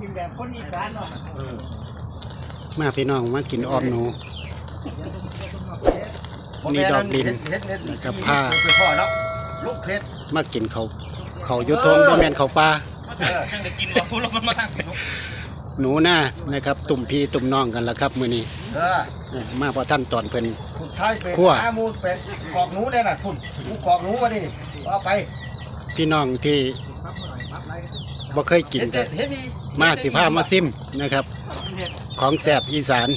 กินแบบคนอีสานเนาะมาพี่น้องมากินออมหนู นี่ดอกดินเฮ็ดเฮ็ดกับผ้าไปพ่อเนาะลูกเพชรมากินเขาเขาวอยุทงบ่แม่นเขาวปลาช่างได้กินว่าพูดแล้วมันมาทางหนูหน้านะครับ ตุ่มพี่ตุ่มน้องกันละครับมื้อนี้เออเอ้ยมาพอท่านตอนเพิ่นคุณชายไปคั่วหาหมูไปกอกหนูเนี่ยน่ะคุณหมูกอกหนูมาดิเอาไป พี่น้องที่บ่เคยกินเฮ็ ดกัเฮ็นดเฮ็ดมีมาสิพามาซิมนะครับ ของแสบอีสาน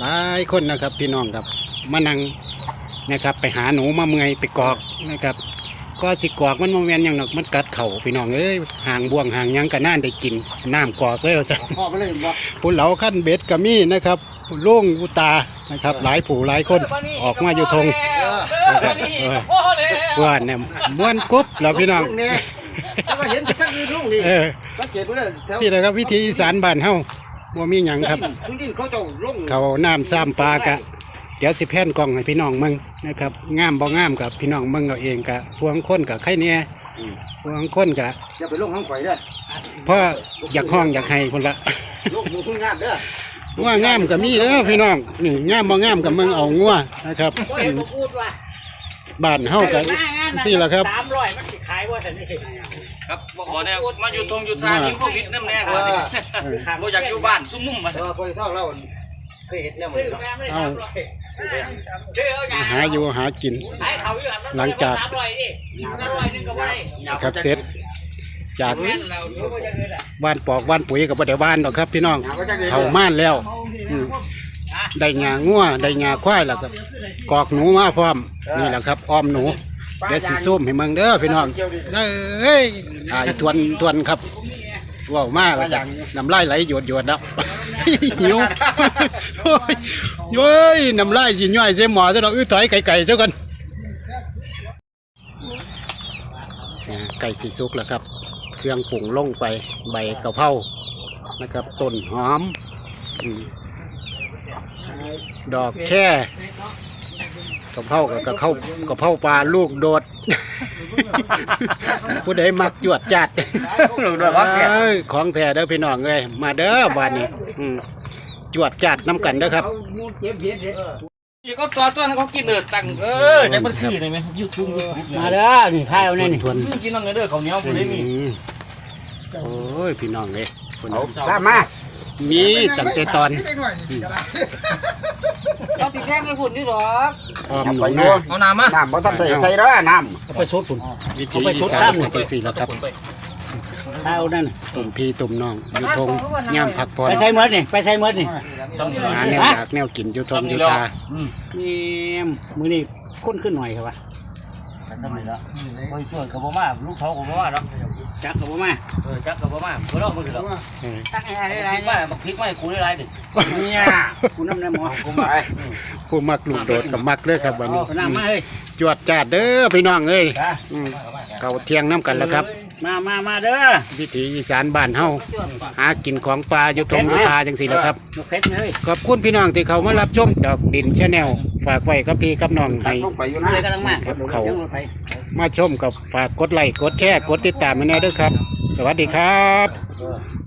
หลายคนนะครับพี่น้องครับมานั่งนะครับ ไปหาหนูมาเมื่อยไปกอกนะครับ ก็สิกอกมันโมเมนอย่างหนอกมันกัดเข่าพี่น้องเอ้ยห่างบ่วงห่างหยังก็น่านได้กินน้ำกอกเลยว่าซะพ่อไปเลยบ่ผู้เหลาขั้นเบ็ดก็มีนะครับผู้ลุงผู้ตานะครับ หลายผู้หลายคนออกมาอยู่ทงเออพ่อเลยว่าเนี่ยม้วนกรุ๊บแล้วพี่น้อง ลุเนี่ยแล้วก็เห็นไปทั้งอื่นลุงนี่เออ สังเกตไว้เลยแถวที่นะครับวิธีอีสานบ้านเฮาว่ามีหยังครับคุณดินเขาเจ้าลงเขาน้ำซ้ำปลากะ เดี๋ยวสิแพ่นกล่องให้พี่น้องมึงนะครับงามบ่งามกับพี่น้องมึงเอาเองกะพวงคนกับใครเนี่ยพวงคนกะอย่าไปลงข้างข่อยเด้อเพราะอยากห้องอยากให้คนละ ลงหมูพึ่งงามเด้อว่างามกับมีเด้อพี่น้องนี่งามบ่งามกับมึงเอางัวนะครับโอ้ยบ่พูดว่าบ้านเฮากันสี่ละครับสามร้อยมันสิขายว่าแต่นี่ ครับบอกว่าเนี่ยมาอยู่ทงอยู่ทางยิงโควิดนั่นแน่คเอรับอบ่อยากอยู่บ้านซุ่มนุ่มมาเออพอเท่าเราเคยเห็นเนี่ยหมดซื้อเนาะแม่ไม่ได้สามร้อยซื้อเอาอย่าหาอยู่หากินขายเขาอยู่อันนั้นหลังจากสามร้อยดิสามร้อยนึงก็ไม่ได้ครับเสร็จจากแม่นเราดูว่าจะเงินอะบ้านปอกบ้านปุ๋ยกับบ่ได้บ้านดอกครับ พี่น้องเขาม่านแล้วอืมได้งางัวได้งาควายแล้วก็กอกหนูมาพร้อมนี่แหละครับ อ้อมหนู เดี๋ยวสิซุ่มให้เมืองเด้อพี่น้องเอ้ยอายทวนทวนครับเว้าวมากแล้วจ้ะน้ำลายไหลหยดหยดแล้วหิวโอ้ยโอ้ยน้ำลายสิย่อยเสียหมอซะดอกอื้อถอยไก่ไก่เจ้ากันอ่าไก่สีสุกแล้วครับ เครื่องปรุงลงไปใบกะเพรานะครับต้นหอมอืมดอกแค่ กะเพรากับกะเข้ากะเพราปลาลูกโดด ผู้ใดมักจวดจัดลูกด้วยว่าแก่เอ้ยของแท้เด้อพี่น้องเอ้ยมาเด้อบ้านนี้อืมจวดจัดน้ำกันเด้อครับนี่ก็ตัวตัวนั้นเขากินเด้อตังเออใจมันคือได้มั้ยยูทูบมาเด้อนี่ขายเอาแน่นี่ทวนกินน้ำเด้อข้าวเหนียวบ่ได้มีอืมโอ้ยพี่น้องเลยคนตามมา มีตั้งแต่ตอนเอาติแท่งให้คุณนี่หรอออมหนูนะเอาน้ำมาน้ำบ่ทันได้ใส่เด้อน้ไปชดคุณวิธีอีสานเป็นจังสี่แล้วครับขายเอานั่นตุ่มพี่ตุ่มน้องอยู่ทงย่ามพักผ่อนไปใส่เมดนี่ไปใส่เมดนี่ต้องหาแนวอยากแนวกินอยู่ทงอยู่ทานี่มือนี่ค้นขึ้นหน่อยครับวะ ทำไมล่ะคอยช่วยกับบ่มาลูกเขากับบ่มาดอกจักกับผมมาเออจักกับบ่มาบ่รอมือดอกเออตั้งให้ได้พไรริกมาบักพริกมาให้กูได้หลายดิเนี่ยคุณน้ำในหมอำไปผู้มักลูกโดดกับมักเด้อครับวันนี้คุณน้ำมาเฮ้ยจวดจัดเด้อพี่น้องเอ้ยจ้าอืมเขาเที่ยงน้ำกันแล้วครับ มามามาเด้อวิถีอีสานบ้านเฮาหากินของปลาอยู่ทงยุทาจังสี่แล้วครับนกเพชรเลยขอบคุณพี่น้องที่เขามารับชมดอกดินชาแนลฝากไว้กับพี่กับน้องให้ลงไปอยู่มากครับเขามาชมกับฝากกดไลค์กดแชร์กดติดตามมาแน่ด้วยครับ สวัสดีครับ